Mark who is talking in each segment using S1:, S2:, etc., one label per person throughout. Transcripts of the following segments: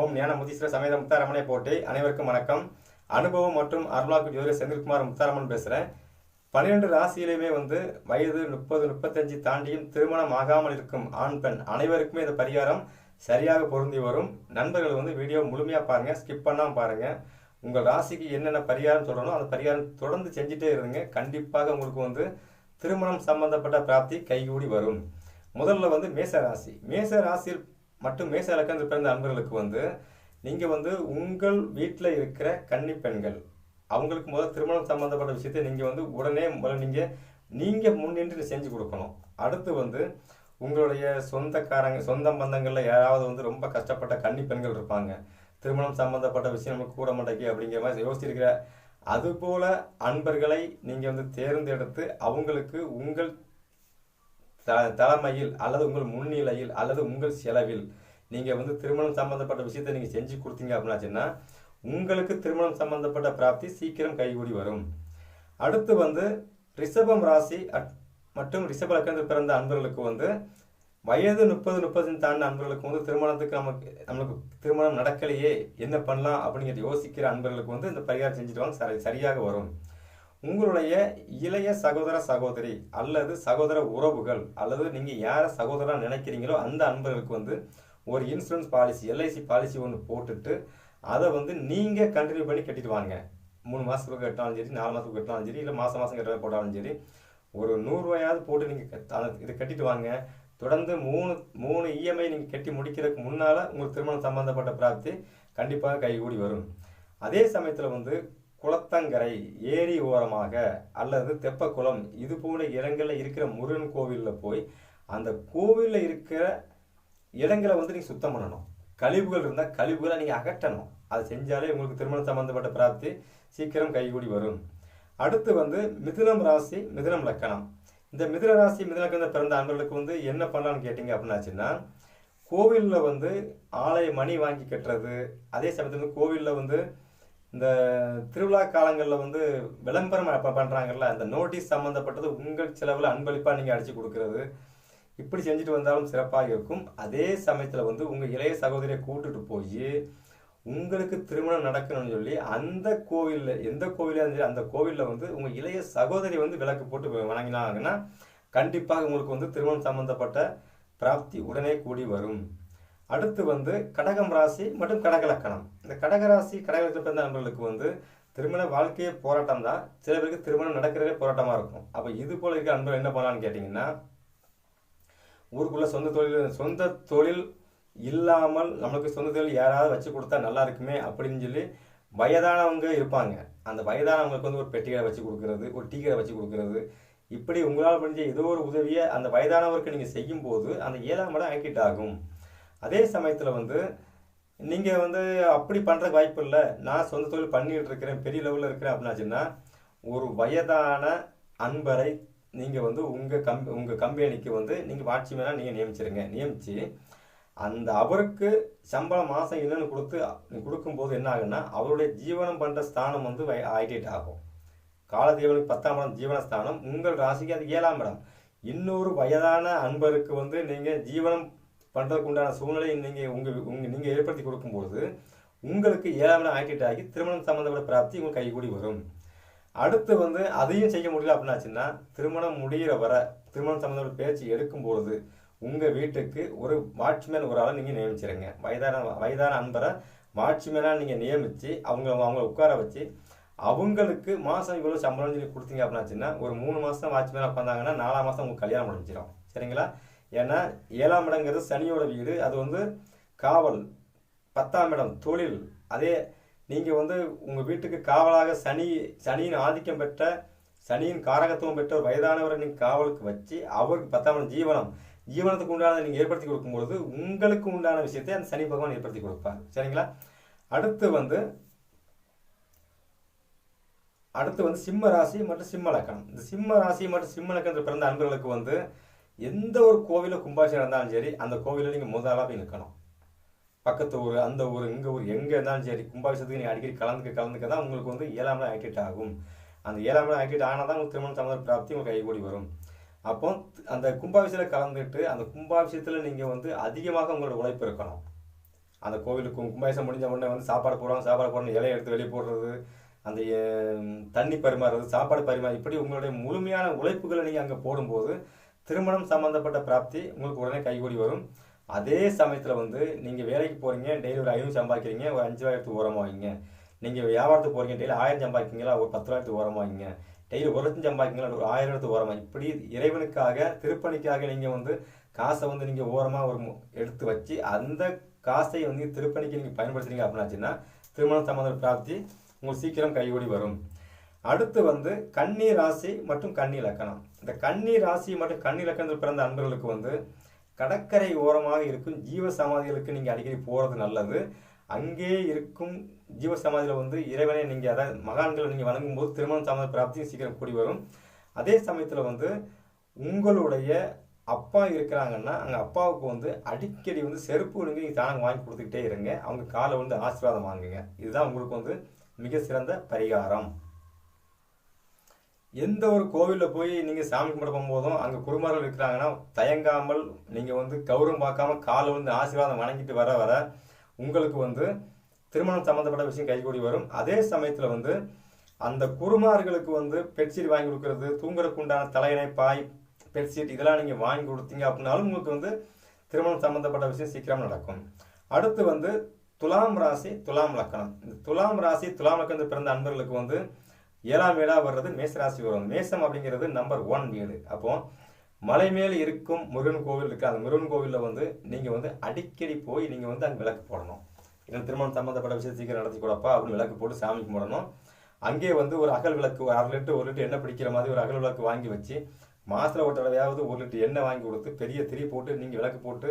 S1: ஓம் ஞான முதீஸ்வர சமேத முத்தாரமனை போட்டி அனைவருக்கும் வணக்கம். அனுபவம் மற்றும் அருளாக்கு ஜோதிடர் செந்தில்குமார் முத்தாரமன் பேசுகிறேன் பன்னிரெண்டு ராசியிலுமே வந்து வயது முப்பது முப்பத்தஞ்சு தாண்டியும் திருமணம் ஆகாமல் இருக்கும் ஆண் பெண் அனைவருக்குமே இந்த பரிகாரம் சரியாக பொருந்தி வரும். நண்பர்கள் வந்து வீடியோ முழுமையாக பாருங்கள் ஸ்கிப் பண்ணாமல் பாருங்கள் உங்கள் ராசிக்கு என்னென்ன பரிகாரம் சொல்லணும் அந்த பரிகாரம் தொடர்ந்து செஞ்சுட்டே இருங்க. கண்டிப்பாக உங்களுக்கு வந்து திருமணம் சம்பந்தப்பட்ட பிராப்தி கைகூடி வரும். முதல்ல வந்து மேச ராசி மேச ராசியில் மற்றும் மேச இலக்கணத்தில் பிறந்த அன்பர்களுக்கு வந்து நீங்கள் வந்து உங்கள் வீட்டில் இருக்கிற கன்னி பெண்கள் அவங்களுக்கு முதல் திருமணம் சம்மந்தப்பட்ட விஷயத்தை நீங்கள் வந்து உடனே முதல்ல நீங்கள் நீங்கள் முன்னின்று செஞ்சு கொடுக்கணும். அடுத்து வந்து உங்களுடைய சொந்தக்காரங்க சொந்த பந்தங்களில் யாராவது வந்து ரொம்ப கஷ்டப்பட்ட கன்னி பெண்கள் இருப்பாங்க. திருமணம் சம்மந்தப்பட்ட விஷயம் நமக்கு கூட மாட்டேங்கி அப்படிங்கிற மாதிரி யோசிச்சிருக்கிற அதுபோல அன்பர்களை நீங்கள் வந்து தேர்ந்தெடுத்து அவங்களுக்கு உங்கள் த தலைமையில் அல்லது உங்கள் முன்னிலையில் அல்லது உங்கள் செலவில் நீங்கள் வந்து திருமணம் சம்பந்தப்பட்ட விஷயத்தை நீங்கள் செஞ்சு கொடுத்தீங்க அப்படின்னாச்சுன்னா உங்களுக்கு திருமணம் சம்பந்தப்பட்ட பிராப்தி சீக்கிரம் கைகூடி வரும். அடுத்து வந்து ரிஷபம் ராசி மற்றும் ரிஷப லக்கணத்தில் பிறந்த அன்பர்களுக்கு வந்து வயது முப்பது முப்பது தாண்ட அன்பர்களுக்கு வந்து திருமணத்துக்கு நமக்கு நம்மளுக்கு திருமணம் நடக்கலையே என்ன பண்ணலாம் அப்படிங்கிறத யோசிக்கிற அன்பர்களுக்கு வந்து இந்த பரிகாரம் செஞ்சுட்டு வாங்க சரி சரியாக வரும். உங்களுடைய இளைய சகோதர சகோதரி அல்லது சகோதர உறவுகள் அல்லது நீங்கள் யாரை சகோதராக நினைக்கிறீங்களோ அந்த அன்பர்களுக்கு வந்து ஒரு இன்சூரன்ஸ் பாலிசி எல்ஐசி பாலிசி ஒன்று போட்டுட்டு அதை வந்து நீங்கள் கண்டினியூ பண்ணி கட்டிட்டு வாங்க. மூணு மாதத்துக்கு கட்டினாலும் சரி நாலு மாதத்துக்கு கட்டினாலும் சரி இல்லை மாதம் மாதம் கட்ட போட்டாலும் சரி ஒரு நூறுரூவாயாவது போட்டு நீங்கள் இதை கட்டிட்டு வாங்க. தொடர்ந்து மூணு மூணு இஎம்ஐ நீங்கள் கட்டி முடிக்கிறதுக்கு முன்னால் உங்களுக்கு திருமணம் சம்மந்தப்பட்ட பிராப்தி கண்டிப்பாக கைகூடி வரும். அதே சமயத்தில் வந்து குளத்தங்கரை ஏரி ஓரமாக அல்லது தெப்பக்குளம் இது போன்ற இடங்களில் இருக்கிற முருகன் கோவிலில் போய் அந்த கோவிலில் இருக்கிற இடங்களை வந்து நீங்கள் சுத்தம் பண்ணணும். கழிவுகள் இருந்தால் கழிவுகளை நீங்கள் அகற்றணும். அதை செஞ்சாலே உங்களுக்கு திருமணம் சம்பந்தப்பட்ட பிராப்தி சீக்கிரம் கைகூடி வரும். அடுத்து வந்து மிதுனம் ராசி மிதுனம் லக்கணம். இந்த மிதுன ராசி மிதுன லக்கணத்தில் பிறந்த ஆண்களுக்கு வந்து என்ன பண்ணலாம்னு கேட்டிங்க அப்படின்னாச்சுன்னா கோவிலில் வந்து ஆலய மணி வாங்கி கட்டுறது அதே சமயத்தில் வந்து கோவிலில் வந்து இந்த திருவிழா காலங்களில் வந்து விளம்பரம் இப்போ பண்ணுறாங்கல்ல அந்த நோட்டீஸ் சம்மந்தப்பட்டது உங்கள் செலவில் அன்பளிப்பாக நீங்கள் அடித்து கொடுக்கறது. இப்படி செஞ்சுட்டு வந்தாலும் சிறப்பாக இருக்கும். அதே சமயத்தில் வந்து உங்கள் இளைய சகோதரியை கூட்டுட்டு போய் உங்களுக்கு திருமணம் நடக்கணும்னு சொல்லி அந்த கோவிலில் எந்த கோவிலாக இருந்தாலும் அந்த கோவிலில் வந்து உங்கள் இளைய சகோதரி வந்து விளக்கு போட்டு வணங்கினாங்கன்னா கண்டிப்பாக உங்களுக்கு வந்து திருமணம் சம்மந்தப்பட்ட பிராப்தி உடனே கூடி வரும். அடுத்து வந்து கடகம் ராசி மற்றும் கடகலக்கணம். இந்த கடக ராசி கடகலக்கணத்தில் பிறந்த நண்பர்களுக்கு வந்து திருமண வாழ்க்கையே போராட்டம் தான். சில பேருக்கு திருமணம் நடக்கிறதே போராட்டமாக இருக்கும். அப்போ இது போல இருக்க நண்பர்கள் என்ன பண்ணலான்னு கேட்டிங்கன்னா ஊருக்குள்ளே சொந்த தொழில் சொந்த தொழில் இல்லாமல் நம்மளுக்கு சொந்த தொழில் யாராவது வச்சு கொடுத்தா நல்லா இருக்குமே அப்படின்னு சொல்லி வயதானவங்க இருப்பாங்க. அந்த வயதானவங்களுக்கு வந்து ஒரு பெட்டிகளை வச்சு கொடுக்கறது ஒரு டீ கடை வச்சு கொடுக்கறது. இப்படி உங்களால் முடிஞ்ச ஏதோ ஒரு உதவியை அந்த வயதானவருக்கு நீங்கள் செய்யும் போது அந்த ஏழாம் இடம் ஆக்கிட் ஆகும் அதே சமயத்தில் வந்து நீங்கள் வந்து அப்படி பண்ணுறதுக்கு வாய்ப்பு இல்லை. நான் சொந்த தொழில் பண்ணிகிட்டு இருக்கிறேன் பெரிய லெவலில் இருக்கிறேன் அப்படின்னாச்சுன்னா ஒரு வயதான அன்பரை நீங்கள் வந்து உங்கள் கம் உங்கள் கம்பெனிக்கு வந்து நீங்கள் வாட்சிமேனாக நீங்கள் நியமிச்சிருங்க. நியமித்து அந்த அவருக்கு சம்பளம் மாதம் என்னென்னு கொடுத்து கொடுக்கும்போது என்ன ஆகுன்னா அவருடைய ஜீவனம் பண்ணுற ஸ்தானம் வந்து ஆகிட்டேட் ஆகும். காலதீவனுக்கு பத்தாம் இடம் ஜீவனஸ்தானம். உங்கள் ராசிக்கு அது ஏழாம் இடம். இன்னொரு வயதான அன்பருக்கு வந்து நீங்கள் ஜீவனம் பண்ணுறதுக்கு உண்டான சூழ்நிலையை நீங்கள் உங்கள் உங்கள் நீங்கள் ஏற்படுத்தி கொடுக்கும்போது உங்களுக்கு ஏழாம் இடம் ஆக்டிவேட் ஆகி திருமணம் சம்மந்தப்பட்ட பிராப்தி உங்களுக்கு கைகூடி வரும். அடுத்து வந்து அதையும் செய்ய முடியல அப்படின்னாச்சுன்னா திருமணம் முடிகிற வர திருமணம் சம்மந்தப்பட்ட பேச்சு எடுக்கும்பொழுது உங்கள் வீட்டுக்கு ஒரு வாட்ச்மேன் ஒரு ஆளை நீங்கள் நியமிச்சிருங்க. வயதான வயதான அன்பரை வாட்ச்மேனாக நீங்கள் நியமித்து அவங்க அவங்கள உட்கார வச்சு அவங்களுக்கு மாதம் இவ்வளோ சம்பளம் சொல்லி கொடுத்தீங்க அப்படின்னாச்சுன்னா ஒரு மூணு மாதம் வாட்ச்மேனாக உட்காந்தாங்கன்னா நாலாம் மாதம் உங்களுக்கு கல்யாணம் முடிஞ்சிடும். சரிங்களா? ஏன்னா ஏழாம் இடங்கிறது சனியோட வீடு அது வந்து காவல் பத்தாம் இடம் தொழில். அதே நீங்கள் வந்து உங்கள் வீட்டுக்கு காவலாக சனி சனியின் ஆதிக்கம் பெற்ற சனியின் காரகத்துவம் பெற்ற ஒரு வயதானவரை நீங்கள் காவலுக்கு வச்சு அவருக்கு பத்தாம் இடம் ஜீவனம். ஜீவனத்துக்கு உண்டானதை நீங்கள் ஏற்படுத்தி கொடுக்கும்பொழுது உங்களுக்கு உண்டான விஷயத்தை அந்த சனி பகவான் ஏற்படுத்தி கொடுப்பார். சரிங்களா? அடுத்து வந்து அடுத்து வந்து சிம்ம ராசி மற்றும் சிம்ம லக்கணம். இந்த சிம்ம ராசி மற்றும் சிம்ம லக்கணத்தில் பிறந்த அன்பர்களுக்கு வந்து எந்த ஒரு கோவிலில் கும்பாபிஷேகம் இருந்தாலும் சரி அந்த கோவிலில் நீங்கள் முதலாக போய் நிற்கணும் பக்கத்து ஊர் அந்த ஊர் இங்கே ஊர் எங்கே இருந்தாலும் சரி கும்பாபிஷேகத்துக்கு நீங்கள் அடிக்கடி கலந்துக்க கலந்துக்க தான் உங்களுக்கு வந்து ஏழாம் இடம் ஆக்டிவேட் ஆகும். அந்த ஏழாம் இடம் ஆக்டிவேட் ஆனால் தான் உங்களுக்கு திருமணம் சம்பந்த பிராப்தி உங்களுக்கு கைகூடி வரும். அப்போ அந்த கும்பாபிஷேகத்தில் கலந்துட்டு அந்த கும்பாபிஷேகத்தில் நீங்கள் வந்து அதிகமாக உங்களோட உழைப்பு இருக்கணும். அந்த கோவிலுக்கு கும்பாபிஷேகம் முடிஞ்ச உடனே வந்து சாப்பாடு போடுறோம் சாப்பாடு போடணும் இலையை எடுத்து வெளியே போடுறது அந்த தண்ணி பரிமாறுறது சாப்பாடு பரிமாறு இப்படி உங்களுடைய முழுமையான உழைப்புகளை நீங்கள் அங்கே போடும்போது திருமணம் சம்மந்தப்பட்ட பிராப்தி உங்களுக்கு உடனே கைகூடி வரும். அதே சமயத்தில் வந்து நீங்கள் வேலைக்கு போகிறீங்க டெய்லி ஒரு ஐநூறு சம்பாதிக்கிறீங்க ஒரு அஞ்சாயிரத்து ஓரமாக வைங்க நீங்கள் வியாபாரத்துக்கு போகிறீங்க டெய்லி ஆயிரம் சம்பாதிக்கிங்களா ஒரு பத்தாயிரத்து ஓரமாக வைங்க டெய்லி ஒரு லட்சம் சம்பாதிக்கிங்களா ஒரு ஆயிரம் ஆயிரத்து ஓரமாக இப்படி இறைவனுக்காக திருப்பணிக்காக நீங்கள் வந்து காசை வந்து நீங்கள் ஓரமாக ஒரு எடுத்து வச்சு அந்த காசை வந்து திருப்பணிக்கு நீங்கள் பயன்படுத்துறீங்க அப்படின்னாச்சுன்னா திருமணம் சம்பந்த பிராப்தி உங்களுக்கு சீக்கிரம் கைகூடி வரும். அடுத்து வந்து கன்னி ராசி மற்றும் கன்னி லக்கணம். இந்த கன்னி ராசி மற்றும் கன்னி லக்கணத்தில் பிறந்த அன்பர்களுக்கு வந்து கடற்கரை ஓரமாக இருக்கும் ஜீவ சமாதிகளுக்கு நீங்கள் அடிக்கடி போகிறது நல்லது. அங்கே இருக்கும் ஜீவ சமாதியில் வந்து இறைவனை நீங்கள் அதாவது மகான்களை நீங்கள் வணங்கும் போது திருமணம் சம்மந்த பிராப்தியும் சீக்கிரம் கூடி வரும். அதே சமயத்தில் வந்து உங்களுடைய அப்பா இருக்கிறாங்கன்னா அங்கே அப்பாவுக்கு வந்து அடிக்கடி வந்து செருப்பு நீங்கள் தானாக வாங்கி கொடுத்துக்கிட்டே இருங்க. அவங்க காலை வந்து ஆசீர்வாதம் வாங்குங்க. இதுதான் உங்களுக்கு வந்து மிக சிறந்த பரிகாரம். எந்த ஒரு கோவிலில் போய் நீங்கள் சாமி கும்பிட போகும்போதும் அங்கே குருமார்கள் இருக்கிறாங்கன்னா தயங்காமல் நீங்கள் வந்து கௌரவம் பார்க்காம காலை வந்து ஆசீர்வாதம் வணங்கிட்டு வர வர உங்களுக்கு வந்து திருமணம் சம்மந்தப்பட்ட விஷயம் கைகூடி வரும். அதே சமயத்தில் வந்து அந்த குருமார்களுக்கு வந்து பெட்ஷீட் வாங்கி கொடுக்கறது தூங்குறதுக்கு உண்டான தலையணை பாய் பெட்ஷீட் இதெல்லாம் நீங்கள் வாங்கி கொடுத்தீங்க அப்படின்னாலும் உங்களுக்கு வந்து திருமணம் சம்மந்தப்பட்ட விஷயம் சீக்கிரம் நடக்கும். அடுத்து வந்து துலாம் ராசி துலாம் லக்கணம். இந்த துலாம் ராசி துலாம் லக்கணத்தில் பிறந்த அன்பர்களுக்கு வந்து ஏழாம் வீடாக வர்றது மேசராசி வரும். மேசம் அப்படிங்கிறது நம்பர் ஒன் வீடு. அப்போ மலை மேல் இருக்கும் முருகன் கோவில் இருக்கு. அந்த முருகன் கோவிலில் வந்து நீங்கள் வந்து அடிக்கடி போய் நீங்கள் வந்து அங்கே விளக்கு போடணும். ஏன்னா திருமணம் சம்மந்தப்பட்ட விஷயம் சீக்கிரம் நடத்தி கூடப்பா அப்படின்னு விளக்கு போட்டு சாமி கும்பிடணும். அங்கே வந்து ஒரு அகல் விளக்கு ஒரு அரை லிட்டர் ஒரு லிட்டர் எண்ணெய் பிடிக்கிற மாதிரி ஒரு அகல் விளக்கு வாங்கி வச்சு மாசத்துல ஒரு தடவையாவது ஒரு லிட்டர் எண்ணெய் வாங்கி கொடுத்து பெரிய திரி போட்டு நீங்கள் விளக்கு போட்டு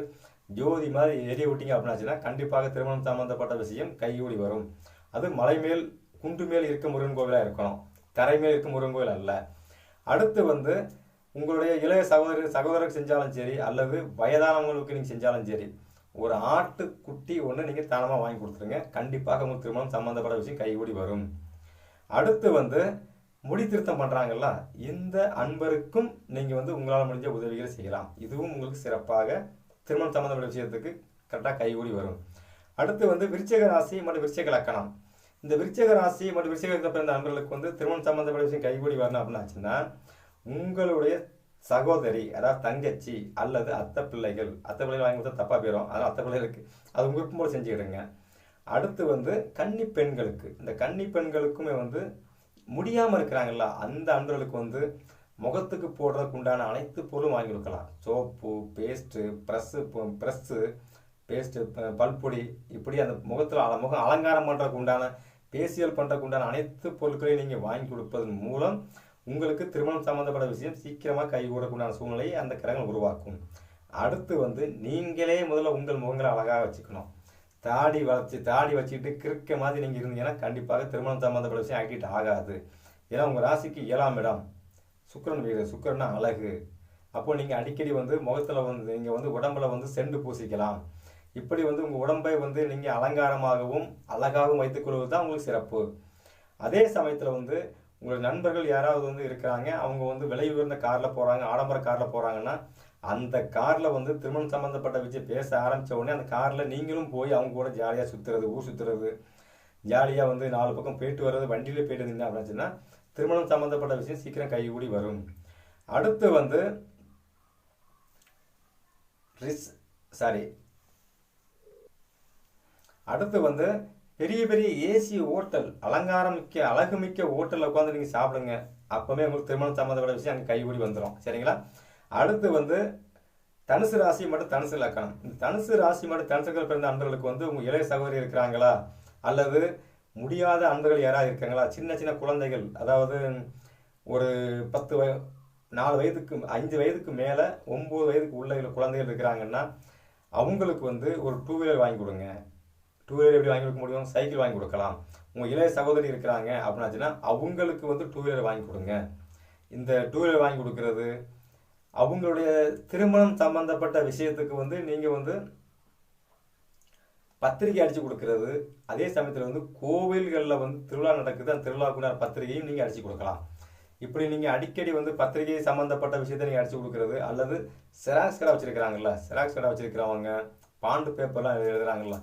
S1: ஜோதி மாதிரி எரிய விட்டீங்க அப்படின்னாச்சுன்னா கண்டிப்பாக திருமணம் சம்பந்தப்பட்ட விஷயம் கையூடி வரும். அது மலை மேல் குன்று மேல் இருக்க முருகன் கோவிலாக இருக்கணும். தரை மேல் இருக்க முருகன் கோவில் அல்ல. அடுத்து வந்து உங்களுடைய இளைய சகோதரர் சகோதரருக்கு செஞ்சாலும் சரி அல்லது வயதானவங்களுக்கு நீங்கள் செஞ்சாலும் சரி ஒரு ஆட்டு குட்டி ஒன்று நீங்கள் தானமாக வாங்கி கொடுத்துருங்க. கண்டிப்பாக உங்கள் திருமணம் சம்மந்தப்பட்ட விஷயம் கைகூடி வரும். அடுத்து வந்து முடி திருத்தம் பண்ணுறாங்கல்ல இந்த அன்பருக்கும் நீங்கள் வந்து உங்களால் முடிஞ்ச உதவிகளை செய்யலாம். இதுவும் உங்களுக்கு சிறப்பாக திருமணம் சம்மந்தப்பட்ட விஷயத்துக்கு கரெக்டாக கைகூடி வரும். அடுத்து வந்து விருச்சக ராசி மற்றும் விருச்சக லக்கணம். இந்த விருச்சக ராசி மற்றும் விருச்சகத்தில் பிறந்த அன்பர்களுக்கு வந்து திருமணம் சம்பந்தப்பட்ட விஷயம் கைகூடி வரணும் அப்படின்னு ஆச்சுன்னா உங்களுடைய சகோதரி அதாவது தங்கச்சி அல்லது அத்தை பிள்ளைகள் அத்தை பிள்ளைகள் வாங்கி கொடுத்தா தப்பாக போயிடும் அதனால் அத்தை பிள்ளைகளுக்கு அது உங்கள் விருப்பம் செஞ்சுக்கிடுங்க. அடுத்து வந்து கன்னி பெண்களுக்கு. இந்த கன்னி பெண்களுக்குமே வந்து முடியாமல் இருக்கிறாங்கல்ல அந்த அன்பர்களுக்கு வந்து முகத்துக்கு போடுறதுக்கு உண்டான அனைத்து பொருளும் வாங்கி கொடுக்கலாம். Soap paste brush brush paste பல்பொடி இப்படி அந்த முகத்தில் அல முகம் அலங்காரம் பண்ணுறதுக்கு உண்டான பேசியல் பண்ணுறதுக்கு உண்டான அனைத்து பொருட்களையும் நீங்கள் வாங்கி கொடுப்பதன் மூலம் உங்களுக்கு திருமணம் சம்மந்தப்பட்ட விஷயம் சீக்கிரமாக கைகூடக்கூடிய உண்டான சூழ்நிலையை அந்த கிரகங்கள் உருவாக்கும். அடுத்து வந்து நீங்களே முதல்ல உங்கள் முகங்களை அழகாக வச்சுக்கணும். தாடி வளர்ச்சி தாடி வச்சுக்கிட்டு கிறுக்க மாதிரி நீங்கள் இருந்தீங்கன்னா கண்டிப்பாக திருமணம் சம்மந்தப்பட்ட விஷயம் ஆக்கிட்டு ஆகாது. ஏன்னா உங்கள் ராசிக்கு ஏழாம் இடம். சுக்கிரன் வீடு சுக்கரன்னா அழகு. அப்போ நீங்கள் அடிக்கடி வந்து முகத்தில் வந்து நீங்கள் வந்து உடம்புல வந்து செண்டு பூசிக்கலாம். இப்படி வந்து உங்கள் உடம்பை வந்து நீங்கள் அலங்காரமாகவும் அழகாகவும் வைத்துக் கொள்வது தான் உங்களுக்கு சிறப்பு. அதே சமயத்தில் வந்து உங்கள் நண்பர்கள் யாராவது வந்து இருக்கிறாங்க அவங்க வந்து விலை உயர்ந்த காரில் போகிறாங்க ஆடம்பர காரில் போகிறாங்கன்னா அந்த காரில் வந்து திருமணம் சம்மந்தப்பட்ட விஷயம் பேச ஆரம்பித்த உடனே அந்த காரில் நீங்களும் போய் அவங்க கூட ஜாலியாக சுற்றுறது ஊர் சுற்றுறது ஜாலியாக வந்து நாலு பக்கம் போயிட்டு வர்றது வண்டியில போயிட்டு இருந்தீங்க அப்படின்னு திருமணம் சம்மந்தப்பட்ட விஷயம் சீக்கிரம் கைகூடி வரும். அடுத்து வந்து ரிஸ் சாரி அடுத்து வந்து பெரிய பெரிய ஏசி ஹோட்டல் அலங்காரம் மிக்க அழகு மிக்க ஹோட்டலில் உட்காந்து நீங்கள் சாப்பிடுங்க. அப்போவே உங்களுக்கு திருமணம் சம்மந்தப்பட்ட விஷயம் அங்கே கைகூடி வந்துடும் சரிங்களா? அடுத்து வந்து தனுசு ராசி மட்டும் தனுசு லக்கணம் இந்த தனுசு ராசி மட்டும் தனுசுகள் பிறந்த அன்பர்களுக்கு வந்து உங்கள் இளைய சகோதரி இருக்கிறாங்களா? அல்லது முடியாத அன்பர்கள் யாராவது இருக்காங்களா? சின்ன சின்ன குழந்தைகள் அதாவது ஒரு பத்து வய நாலு வயதுக்கு அஞ்சு வயதுக்கு மேலே ஒம்பது வயதுக்கு உள்ள குழந்தைகள் இருக்கிறாங்கன்னா அவங்களுக்கு வந்து ஒரு டூ வீலர் வாங்கி கொடுங்க. டூ வீலர் எப்படி வாங்கி கொடுக்க முடியும்? சைக்கிள் வாங்கி கொடுக்கலாம். உங்கள் இளைய சகோதரி இருக்கிறாங்க அப்படின்னாச்சுன்னா அவங்களுக்கு வந்து டூ வீலர் வாங்கி கொடுங்க. இந்த டூ வீலர் வாங்கி கொடுக்கறது அவங்களுடைய திருமணம் சம்பந்தப்பட்ட விஷயத்துக்கு வந்து நீங்கள் வந்து பத்திரிகை அடித்து கொடுக்கறது. அதே சமயத்தில் வந்து கோவில்களில் வந்து திருவிழா நடக்குது. அந்த திருவிழாக்குள்ள பத்திரிகையும் நீங்கள் அடித்து கொடுக்கலாம். இப்படி நீங்கள் அடிக்கடி வந்து பத்திரிகை சம்மந்தப்பட்ட விஷயத்தை நீங்கள் அடித்து கொடுக்குறது. அல்லது செராக்ஸ் கடை வச்சுருக்கிறாங்கல்ல செராக்ஸ் கடை வச்சிருக்கிறவங்க பாண்டு பேப்பர்லாம் எழுதுகிறாங்களா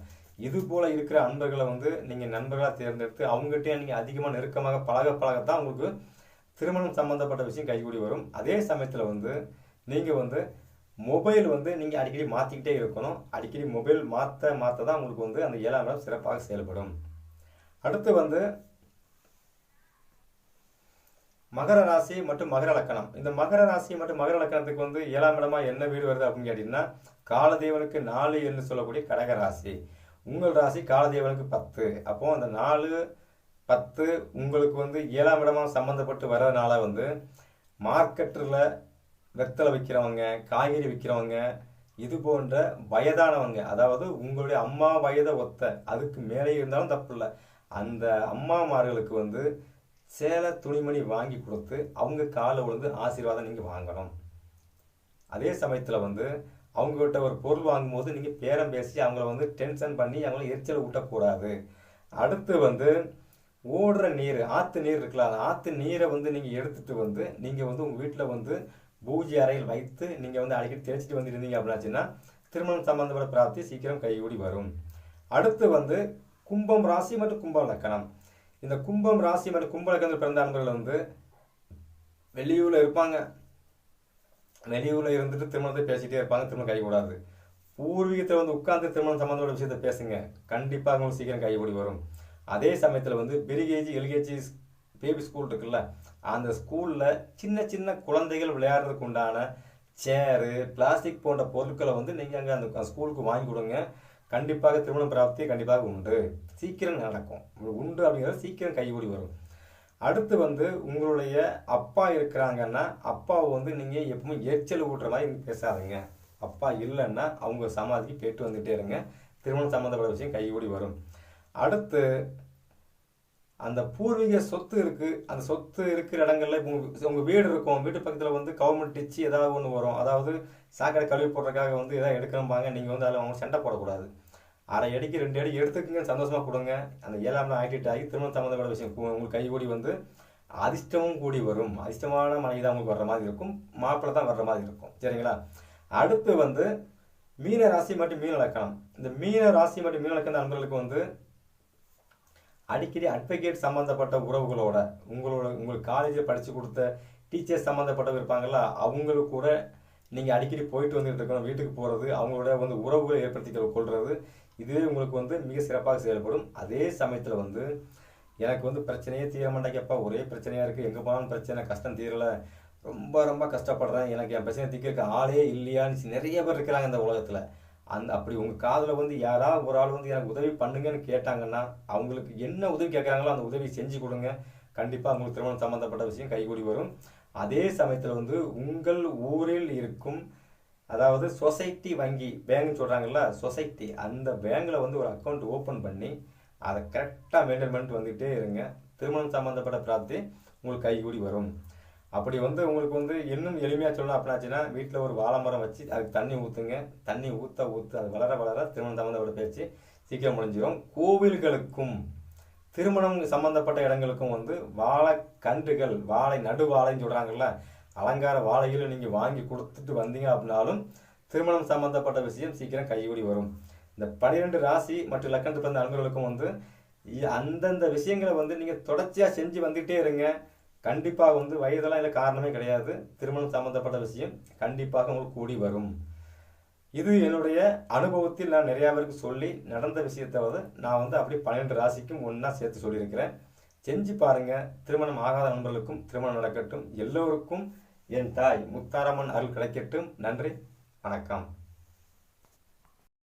S1: இது போல இருக்கிற அன்பர்களை வந்து நீங்கள் நண்பர்களாக தேர்ந்தெடுத்து அவங்ககிட்டயே நீங்கள் அதிகமாக நெருக்கமாக பழக பழகத்தான் உங்களுக்கு திருமணம் சம்பந்தப்பட்ட விஷயம் கைகூடி வரும். அதே சமயத்தில் வந்து நீங்கள் வந்து மொபைல் வந்து நீங்கள் அடிக்கடி மாற்றிக்கிட்டே இருக்கணும். அடிக்கடி மொபைல் மாற்ற மாற்ற தான் உங்களுக்கு வந்து அந்த ஏழாம் இடம் சிறப்பாக செயல்படும். அடுத்து வந்து மகர ராசி மற்றும் மகர லக்கணம். இந்த மகர ராசி மற்றும் மகர லக்கணத்துக்கு வந்து ஏழாம் இடமா என்ன வீடு வருது அப்படின்னு கேட்டீங்கன்னா காலதேவனுக்கு நாலு என்று சொல்லக்கூடிய கடக ராசி. உங்கள் ராசி காலதேவனுக்கு பத்து. அப்போ அந்த நாலு பத்து உங்களுக்கு வந்து ஏழாம் இடமா சம்மந்தப்பட்டு வர்றதுனால வந்து மார்க்கெட்டில் வெத்தலை விற்கிறவங்க காய்கறி விற்கிறவங்க இது போன்ற வயதானவங்க அதாவது உங்களுடைய அம்மா வயதை ஒத்த அதுக்கு மேலே இருந்தாலும் தப்பு இல்லை. அந்த அம்மாமார்களுக்கு வந்து சேலை துணிமணி வாங்கி கொடுத்து அவங்க காலை விழுந்து ஆசீர்வாதம் நீங்கள் வாங்கணும். அதே சமயத்தில் வந்து அவங்ககிட்ட ஒரு பொருள் வாங்கும்போது நீங்கள் பேரம் பேசி அவங்கள வந்து டென்ஷன் பண்ணி அவங்கள எரிச்சல் ஊட்டக்கூடாது. அடுத்து வந்து ஓடுற நீர் ஆற்று நீர் இருக்கலாம் அந்த ஆற்று நீரை வந்து நீங்கள் எடுத்துட்டு வந்து நீங்கள் வந்து உங்கள் வீட்டில் வந்து பூஜை அறையில் வைத்து நீங்கள் வந்து அடிக்கடி தெளிச்சிட்டு வந்துருந்தீங்க அப்படின்னாச்சுன்னா திருமணம் சம்பந்தப்பட்ட பிராப்தி சீக்கிரம் கைகூடி வரும். அடுத்து வந்து கும்பம் ராசி மற்றும் கும்பம் லக்கணம். இந்த கும்பம் ராசி மற்றும் கும்ப லக்கணத்தில் பிறந்த அன்பர்கள் வந்து வெளியூரில் இருப்பாங்க. வெளியூரில் இருந்துட்டு திருமணத்தை பேசிட்டே இருப்பாங்க திருமணம் கைகூடாது பூர்வீகத்தில் வந்து உட்கார்ந்து திருமணம் சம்மந்தமான விஷயத்த பேசுங்க. கண்டிப்பாக உங்களுக்கு சீக்கிரம் கைகூடி வரும். அதே சமயத்தில் வந்து பிரிகேஜி எல்கேஜி பேபி ஸ்கூல் இருக்குல்ல அந்த ஸ்கூலில் சின்ன சின்ன குழந்தைகள் விளையாடுறதுக்கு உண்டான சேரு பிளாஸ்டிக் போன்ற பொருட்களை வந்து நீங்கள் அங்கே அந்த ஸ்கூலுக்கு வாங்கி கொடுங்க. கண்டிப்பாக திருமணம் பிராப்தி கண்டிப்பாக உண்டு. சீக்கிரம் நடக்கும். உண்டு அப்படிங்கிறது சீக்கிரம் கைகூடி வரும். அடுத்து வந்து உங்களுடைய அப்பா இருக்கிறாங்கன்னா அப்பாவை வந்து நீங்கள் எப்பவுமே எரிச்சல் ஊட்டுற மாதிரி பேசாதீங்க. அப்பா இல்லைன்னா அவங்க சமாதிக்கு கேட்டு வந்துகிட்டே இருங்க. திருமணம் சம்மந்தப்பட்ட விஷயம் கைகூடி வரும். அடுத்து அந்த பூர்வீக சொத்து இருக்குது அந்த சொத்து இருக்கிற இடங்கள்ல இப்போ உங்கள் வீடு இருக்கும். வீட்டு பக்கத்தில் வந்து கவர்மெண்ட் டிச்சு ஏதாவது ஒன்று வரும். அதாவது சாக்கடை கழுவி போடுறதுக்காக வந்து எதாவது எடுக்கணும்பாங்க நீங்கள் வந்து அதில் அவங்க சண்டை போடக்கூடாது. அரை அடிக்கு ரெண்டு அடி எடுத்துக்கங்க சந்தோஷமாக கொடுங்க. அந்த ஏழாம் நாள் ஆக்டிவேட் ஆகி திருமணம் சம்மந்தப்பட்ட விஷயம் கு- உங்களுக்கு கைகூடி வந்து அதிர்ஷ்டமும் கூடி வரும். அதிர்ஷ்டமான மனைவி தான் உங்களுக்கு வர்ற மாதிரி இருக்கும். மாப்பிள்ளை தான் வர்ற மாதிரி இருக்கும். சரிங்களா? அடுத்து வந்து மீன ராசி மற்றும் மீன லக்கணம். இந்த மீன ராசி மற்றும் மீன லக்கண நண்பர்களுக்கு வந்து அடிக்கடி அட்வொகேட் சம்மந்தப்பட்ட உறவுகளோட உங்களோட உங்களுக்கு காலேஜில் படித்து கொடுத்த டீச்சர்ஸ் சம்மந்தப்பட்டவங்க இருப்பாங்களா அவங்களுக்கு கூட நீங்கள் அடிக்கடி போயிட்டு வந்துட்டு இருக்கணும். வீட்டுக்கு போகிறது அவங்களோட வந்து உறவுகளை ஏற்படுத்தி கொள்வது இதுவே உங்களுக்கு வந்து மிக சிறப்பாக செயல்படும். அதே சமயத்தில் வந்து எனக்கு வந்து பிரச்சனையே தீர மாட்டேங்கப்பா ஒரே பிரச்சனையாக இருக்குது எங்கே போனாலும் பிரச்சனை கஷ்டம் தீரலை. ரொம்ப ரொம்ப கஷ்டப்படுறேன். எனக்கு என் பிரச்சனை தீர்க்க ஆளே இல்லையான்னு நிறைய பேர் இருக்கிறாங்க இந்த உலகத்தில். அந்த அப்படி உங்கள் காதில் வந்து யாராவது ஒரு ஆள் வந்து எனக்கு உதவி பண்ணுங்கன்னு கேட்டாங்கன்னா அவங்களுக்கு என்ன உதவி கேட்குறாங்களோ அந்த உதவி செஞ்சு கொடுங்க. கண்டிப்பாக உங்களுக்கு திருமணம் சம்மந்தப்பட்ட விஷயம் கைகூடி வரும். அதே சமயத்தில் வந்து உங்கள் ஊரில் இருக்கும் அதாவது சொசைட்டி வங்கி பேங்க்னு சொல்கிறாங்கல்ல சொசைட்டி. அந்த பேங்க்கில் வந்து ஒரு அக்கௌண்ட் ஓப்பன் பண்ணி அதை கரெக்டாக மெயின்டைன் பண்ணிட்டு வந்துகிட்டே இருங்க. திருமணம் சம்மந்தப்பட்ட பிராப்தி உங்களுக்கு கைகூடி வரும். அப்படி வந்து உங்களுக்கு வந்து இன்னும் எளிமையாக சொல்லணும் அப்படின்னாச்சுன்னா வீட்டில் ஒரு வாழை மரம் வச்சு அதுக்கு தண்ணி ஊற்றுங்க தண்ணி ஊற்ற ஊற்ற அது வளர வளர திருமணம் சம்மந்தப்பட்ட பேச்சு சீக்கிரம் முடிஞ்சிடும். கோவில்களுக்கும் திருமணம் சம்மந்தப்பட்ட இடங்களுக்கும் வந்து வாழை கன்றுகள் வாழை நடு வாழைன்னு சொல்கிறாங்கல்ல அலங்கார வாழைகளை நீங்கள் வாங்கி கொடுத்துட்டு வந்தீங்க அப்படின்னாலும் திருமணம் சம்பந்தப்பட்ட விஷயம் சீக்கிரம் கைகூடி வரும். இந்த பனிரெண்டு ராசி மற்றும் லக்கணத்து பிறந்த அன்பர்களுக்கும் வந்து அந்தந்த விஷயங்களை வந்து நீங்கள் தொடர்ச்சியாக செஞ்சு வந்துகிட்டே இருங்க. கண்டிப்பாக வந்து வயதெல்லாம் இல்லை காரணமே கிடையாது. திருமணம் சம்மந்தப்பட்ட விஷயம் கண்டிப்பாக உங்களுக்கு கூடி வரும். இது என்னுடைய அனுபவத்தில் நான் நிறையா பேருக்கு சொல்லி நடந்த விஷயத்தை வந்து நான் வந்து அப்படியே பன்னிரெண்டு ராசிக்கும் ஒன்றா சேர்த்து சொல்லியிருக்கிறேன். செஞ்சு பாருங்கள் திருமணம் ஆகாத நண்பர்களுக்கும் திருமணம் நடக்கட்டும். எல்லோருக்கும் என் தாய் முத்தாரம்மன் அருள் கிடைக்கட்டும். நன்றி. வணக்கம்.